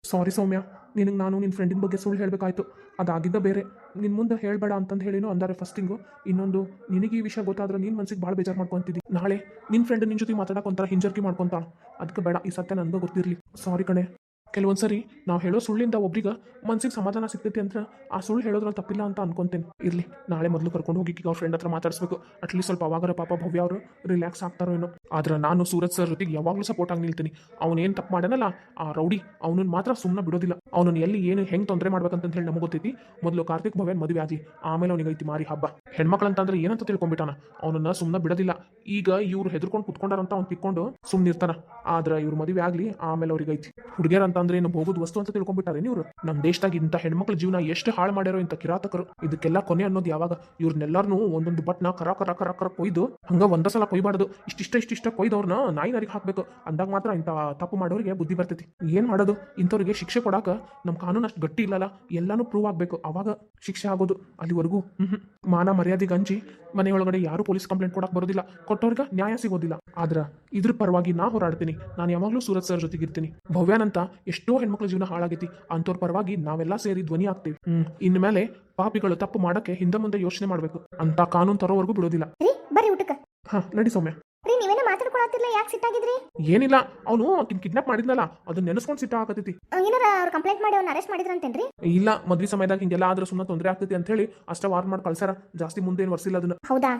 ಸಾರಿ ಸೌಮ್ಯ ನಿನಗೆ ನಾನು ನಿನ್ನ ಫ್ರೆಂಡಿನ ಬಗ್ಗೆ ಸುಳ್ಳು ಹೇಳಬೇಕಾಯ್ತು. ಅದಾಗಿದ್ದ ಬೇರೆ. ನಿನ್ನ ಮುಂದೆ ಹೇಳಬೇಡ ಅಂತಂದು ಹೇಳಿನೂ ಅಂದಾರೆ ಫಸ್ಟಿಂಗು ಇನ್ನೊಂದು, ನಿನಗೆ ಈ ವಿಷಯ ಗೊತ್ತಾದ್ರೆ ನಿನ್ನ ಮನಸ್ಸಿಗೆ ಭಾಳ ಬೇಜಾರು ಮಾಡ್ಕೊತಿದ್ದಿ ನಾಳೆ ನಿನ್ನ ಫ್ರೆಂಡ್ ನಿನ್ನ ಜೊತೆ ಮಾತಾಡಕ್ಕೆ ಒಂಥರ ಹಿಂಜರ್ಕಿ ಮಾಡ್ಕೊತಾಳ. ಅದಕ್ಕೆ ಬೇಡ, ಈ ಸತ್ಯ ನನಗೂ ಗೊತ್ತಿರಲಿ. ಸಾರಿ ಕಣೆ. ಕೆಲವೊಂದು ಸರಿ ನಾವು ಹೇಳೋ ಸುಳ್ಳಿಂದ ಒಬ್ರಿಗೆ ಮನ್ಸಿಗೆ ಸಮಾಧಾನ ಸಿಗ್ತೈತಿ ಅಂತ ಆ ಸುಳ್ಳು ಹೇಳೋದ್ರಲ್ಲಿ ತಪ್ಪಿಲ್ಲ ಅಂತ ಅನ್ಕೊಂತೇನೆ. ಇರಲಿ, ನಾಳೆ ಮೊದಲು ಕರ್ಕೊಂಡು ಹೋಗಿ ಅವ್ರ ಫ್ರೆಂಡ್ ಹತ್ರ ಮಾತಾಡಿಸ್ಬೇಕು. ಅಟ್ಲೀಸ್ಟ್ ಸ್ವಲ್ಪ ಅವಾಗರ ಪಾಪ ಭವ್ಯ ಅವರು ರಿಲ್ಯಾಕ್ಸ್ ಆಗ್ತಾರೋ ಏನೋ. ಆದ್ರೆ ನಾನು ಸೂರಜ್ ಸರ್ ಜೊತೆಗೆ ಯಾವಾಗಲೂ ಸಪೋರ್ಟ್ ಆಗಿ ನಿಲ್ತೀನಿ. ಅವನೇನು ತಪ್ಪು ಮಾಡ್ಯಾನಲ್ಲ, ಆ ರೌಡಿ ಅವನನ್ನು ಮಾತ್ರ ಸುಮ್ಮನೆ ಬಿಡೋದಿಲ್ಲ. ಅವನನ್ನು ಎಲ್ಲಿ ಏನು ಹೆಂಗೆ ತೊಂದರೆ ಮಾಡ್ಬೇಕಂತ ಹೇಳಿ ನಮಗೆ ಗೊತ್ತೈತಿ. ಮೊದಲು ಕಾರ್ತಿಕ್ ಭವ್ಯನ ಮದುವೆ ಆಗಲಿ ಆಮೇಲೆ ಅವನಿಗೆ ಐತಿ ಮಾರಿ ಹಬ್ಬ. ಹೆಣ್ಮಕ್ಳಂತಂದ್ರೆ ಏನಂತ ತಿಳ್ಕೊಂಡ್ಬಿಟ್ಟಾನ ಅವನನ್ನ ಸುಮ್ಮನೆ ಬಿಡೋದಿಲ್ಲ. ಈಗ ಇವ್ರು ಹೆದರ್ಕೊಂಡು ಕುತ್ಕೊಂಡಾರಂತ ಅವ್ನು ತಿಕ್ಕೊಂಡು ಸುಮ್ಮನಿರ್ತಾನ ಆದ್ರೆ ಇವ್ರ ಮದುವೆ ಆಗಲಿ ಆಮೇಲೆ ಅವ್ರಿಗೆ ಐತಿ. ಹುಡುಗಿಯರ್ ಅಂತಂದ್ರೆ ಏನು ಹೋಗೋದು ವಸ್ತು ಅಂತ ತಿಳ್ಕೊಂಡ್ಬಿಟ್ಟಾರೆ ಇವ್ರು. ನಮ್ಮ ದೇಶದಾಗ ಇಂಥ ಹೆಣ್ಮಕ್ಳ ಜೀವನ ಎಷ್ಟು ಹಾಳು ಮಾಡ್ಯಾರೋ ಇಂಥ ಕಿರಾತಕರು. ಇದಕ್ಕೆಲ್ಲ ಕೊನೆ ಅನ್ನೋದು ಯಾವಾಗ? ಇವ್ರನ್ನೆಲ್ಲರನ್ನು ಒಂದೊಂದು ಬಟ್ನ ಕರ ಕರ ಕರ ಕರ ಕೊಯ್ದು, ಹಂಗ ಒಂದ ಸಲ ಕೊಯ್ಬಾರ್ದು. ಇಷ್ಟಿಷ್ಟ ಇಷ್ಟಿಷ್ಟ ಕೊಯ್ದವ್ರನ್ನ ನಾಯಿ ನರಿಗೆ ಹಾಕ್ಬೇಕು. ಅಂದಾಗ ಮಾತ್ರ ಇಂಥ ತಪ್ಪು ಮಾಡೋರಿಗೆ ಬುದ್ಧಿ ಬರ್ತೈತಿ. ಏನ್ ಮಾಡೋದು? ಇಂಥವ್ರಿಗೆ ಶಿಕ್ಷೆ ಕೊಡಾಕ ನಮ್ಮ ಕಾನೂನು ಅಷ್ಟು ಗಟ್ಟಿ ಇಲ್ಲಲ್ಲ. ಎಲ್ಲಾನು ಪ್ರೂವ್ ಆಗ್ಬೇಕು. ಅವಾಗ ಶಿಕ್ಷೆ ಆಗೋದು. ಅಲ್ಲಿವರೆಗೂ, ಹ್ಮ್. ಮಾನ ಮರ್ಯಾದೆಗೆ ಗಂಜಿ, ಮನೆಯೊಳಗಡೆ ಯಾರು ಪೊಲೀಸ್ ಕಂಪ್ಲೇಂಟ್ ಕೊಡಕ್ ಬರೋದಿಲ್ಲ. ಕೊಟ್ಟವ್ರಿಗೆ ನ್ಯಾಯ ಸಿಗೋದಿಲ್ಲ. ಆದ್ರ ಇದ್ರ ಪರವಾಗಿ ನಾ ಹೋರಾಡ್ತೀನಿ. ನಾನು ಯಾವಾಗಲೂ ಸೂರತ್ ಸರ್ ಜೊತೆಗಿರ್ತೀನಿ. ಭವ್ಯಾನಂತ ಎಷ್ಟೋ ಹೆಣ್ಮಕ್ಳ ಜೀವನ ಹಾಳಾಗೈತಿ. ಅಂಥವ್ರ ಪರವಾಗಿ ನಾವೆಲ್ಲ ಸೇರಿ ಧ್ವನಿ ಆಗ್ತೀವಿ ಹ್ಮ್ ಇನ್ಮೇಲೆ ಪಾಪಿಗಳು ತಪ್ಪು ಮಾಡಕ್ಕೆ ಹಿಂದೆ ಮುಂದೆ ಯೋಚನೆ ಮಾಡ್ಬೇಕು. ಅಂತ ಕಾನೂನು ತರೋವರೆಗೂ ಬಿಡೋದಿಲ್ಲ. ರೀ ಬರ್ರಿ ಊಟಕ್ಕೆ. ಹಾ ನಡಿ ಸೌಮ್ಯ. ಮಾತಾಡ್ಕೊಳತ್ತಿರ್ಲ ಯಾಕೆ ಸಿಟ್ಟಾಗಿದ್ರಿ ಏನಿಲ್ಲ ಅವನು ಆಕಿನ ಕಿಡ್ನಾಪ್ ಮಾಡಿದ್ನಲ್ಲ ಅದನ್ನ ನೆನೆಸ್ಕೊಂಡು ಸಿಟ್ಟ ಏನಾರ ಅವ್ರು ಕಂಪ್ಲೇಂಟ್ ಮಾಡಿ ಅವ್ನ ಅರೆಸ್ಟ್ ಮಾಡಿದ್ರಂತೇನ್ರಿ? ಇಲ್ಲ ಮದ್ವೆ ಸಮಯದಾಗ ಹಿಂಗೆಲ್ಲ ಆದ್ರೆ ಸುಮ್ಮನೆ ತೊಂದರೆ ಆಗ್ತೈತಿ ಅಂತ ಹೇಳಿ ಅಷ್ಟ ವಾರ್ ಮಾಡಿ ಕಳ್ಸಾರ ಜಾಸ್ತಿ ಮುಂದೆ ಏನು ವರ್ಸಿಲ್ಲ ಅದನ್ನ. ಹೌದಾ?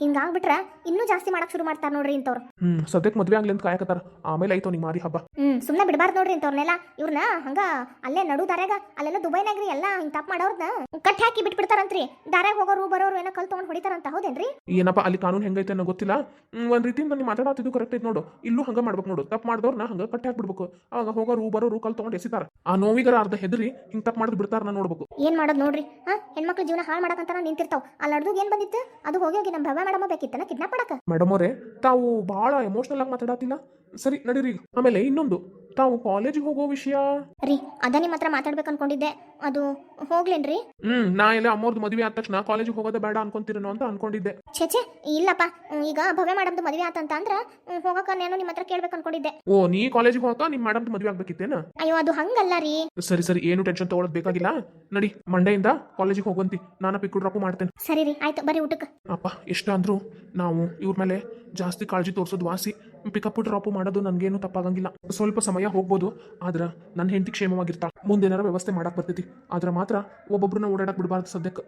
ಹಿಂಗಾಗ್ಬಿಟ್ರ ಇನ್ನೂ ಜಾಸ್ತಿ ಮಾಡಕ್ ಶುರು ಮಾಡ್ತಾರ ನೋಡ್ರಿ ಇಂಥವ್ರು. ಹ್ಮ್ ಸದ್ಯಕ್ಕೆ ಮದ್ವೆ ಆಗ್ಲಿ ಅಂತ ಕಾಯಕತ್ತಾರ ಆಮೇಲೆ ಐತೋ ನಿಮ್ಮ ಮಾರಿ ಹಬ್ಬ. ಹ್ಮ್ ಸುಮ್ಮನೆ ಬಿಡಬಾರ್ದು ನೋಡ್ರಿ ಇಂಥವ್ರನ್ನೆಲ್ಲ ಇವ್ರನ್ನ ಹಂಗ ಅಲ್ಲೇ ನಡು ದಾರ್ಯಾಗ ಅಲ್ಲೆಲ್ಲ ದುಬೈನಾಗ್ರಿ ಎಲ್ಲ ಹಿಂಗ್ ತಪ್ಪು ಮಾಡೋರ್ನ ಕಟ್ ಹಾಕಿ ಬಿಟ್ಬಿಡ್ತಾರಂತ್ರಿ. ದಾರ್ಯಾಗ ಹೋಗೋರು ಬರೋರು ಏನೋ ಕಲ್ ತಗೊಂಡ್ ಹೊಡಿತಾರಂತ ಹೌದೇನ್ರಿ? ಏನಪ್ಪ ಅಲ್ಲಿ ಕಾನೂನು ಹೆಂಗೈತೆ ಅನ್ನೋ ಗೊತ್ತಿಲ್ಲ. ಹ್ಮ್, ಒಂದ್ ರೀತಿಯಿಂದ ನೀವು ಮಾತಾಡತ್ತಿದ್ದು ಕರೆಕ್ಟ್ ಐತೆ ನೋಡು. ಇಲ್ಲೂ ಹಂಗ ಮಾಡ್ಬೇಕು ನೋಡು. ತಪ್ಪು ಮಾಡಿದವ್ರನ್ನ ಹಂಗ ಕಟ್ಟಿ ಹಾಕ್ಬಿಡ್ಬೇಕು. ಅವಾಗ ಹೋಗೋರು ಬರೋರು ಕಲ್ ತಗೊಂಡು ಎಸಿತಾರ. ಆ ನೋವಿಗರ ಅರ್ಧ ಹೆದರಿ ಹಿಂಗ್ ತಪ್ಪು ಮಾಡಿದ್ ಬಿಡ್ತಾರ ನೋಡ್ಬೇಕು. ಏನ್ ಮಾಡೋದು ನೋಡ್ರಿ? ಹಾ ಹೆಣ್ಮಕ್ಳ ಜೀವನ ಹಾಳು ಮಾಡಕಂತಾನ ನಿಂತಿರ್ತಾವ. ಅಲ್ಲಿ ಲಡ್ದು ಏನ್ ಬಂದಿತ್ತು? ಅದು ಹೋಗಿ ಹೋಗಿ ನಮ್ಮ ಭವ್ಯ ಮೇಡಮ್ ಬೇಕಿತ್ತನ? ಕಿಡ್ನಾಪ್ ಮಾಡಕ? ಮೇಡಮ್ ಅವರೇ ತಾವು ಭಾಳ ಎಮೋಷನಲ್ ಆಗಿ ಮಾತಾಡತ್ತಿಲ್ಲ ಸರಿ ನಡೀರಿ. ಆಮೇಲೆ ಇನ್ನೊಂದು. ತಾವು ಕಾಲೇಜಿಗೆ ಹೋಗೋ ವಿಷಯ? ರೀ ಅದ ನಿಮ್ಮ ಹತ್ರ ಮಾತಾಡ್ಬೇಕು ಅನ್ಕೊಂಡಿದ್ದೆ. ಅದು ಹೋಗ್ಲೇನ್ರಿ? ಹ್ಮ್ ನಾ ಇಲ್ಲ ಅಮ್ಮವ್ರದ್ದು ಮದುವೆ ಆದ ತಕ್ಷಣ ಕಾಲೇಜಿಗೆ ಹೋಗೋದೇ ಬೇಡ ಅನ್ಕೊಂತೀರೇನೋ ಅಂತ ಅನ್ಕೊಂಡಿದ್ದೆ. ಛೇ ಛೇ ಇಲ್ಲಪ್ಪ. ಈಗ ಭವ್ಯ ಮೇಡಮ್ದು ಮದುವೆ ಆತಂತ ಅಂದ್ರ ಹೋಗಕ್ಕ ಹೋಗಕ ನಾನು ನಿಮ್ಮ ಹತ್ರ ಕೇಳ್ಬೇಕು ಅನ್ಕೊಂಡಿದ್ದೆ. ಓ ನೀ ಕಾಲೇಜಿಗೆ ಹೋಗಕ್ಕ ನಿಮ್ಮ ಮೇಡಮ್ದು ಮದುವೆ ಆಗ್ಬೇಕಿತ್ತೇನ? ಅಯ್ಯೋ ಅದು ಹಂಗಲ್ಲ ರೀ. ಸರಿ ಸರಿ ಏನು ಟೆನ್ಷನ್ ತಗೊಳ್ಳೋದು ಬೇಕಾಗಿಲ್ಲ. ನಡಿ ಮಂಡೆಯಿಂದ ಕಾಲೇಜಿಗೆ ಹೋಗಂತಿ ನಾನು ಪಿಕ್ ಡ್ರಾಪ್ ಮಾಡ್ತೇನೆ. ಸರಿ ರೀ ಆಯ್ತು ಬರೀ ಊಟಕ್ಕೆ. ಅಪ್ಪ ಎಷ್ಟ ಅಂದ್ರು ನಾವು ಇವ್ರ ಮೇಲೆ ಜಾಸ್ತಿ ಕಾಳಜಿ ತೋರಿಸೋದು ವಾಸಿ. ಪಿಕಪ್ ಡ್ರಾಪ್ ಮಾಡೋದು ನನಗೇನು ತಪ್ಪಾಗಂಗಿಲ್ಲ. ಸ್ವಲ್ಪ ಸಮಯ ಹೋಗ್ಬೋದು, ಆದ್ರೆ ನನ್ನ ಹೆಂಡತಿ ಕ್ಷೇಮವಾಗಿರ್ತಾಳೆ. ಮುಂದೇನಾರ ವ್ಯವಸ್ಥೆ ಮಾಡಕ್ ಬರ್ತೈತಿ. ಆದ್ರೆ ಮಾತ್ರ ಒಬ್ಬೊಬ್ರನ್ನ ಓಡಾಡಕ್ ಬಿಡಬಾರ್ದು ಸದ್ಯಕ್ಕೆ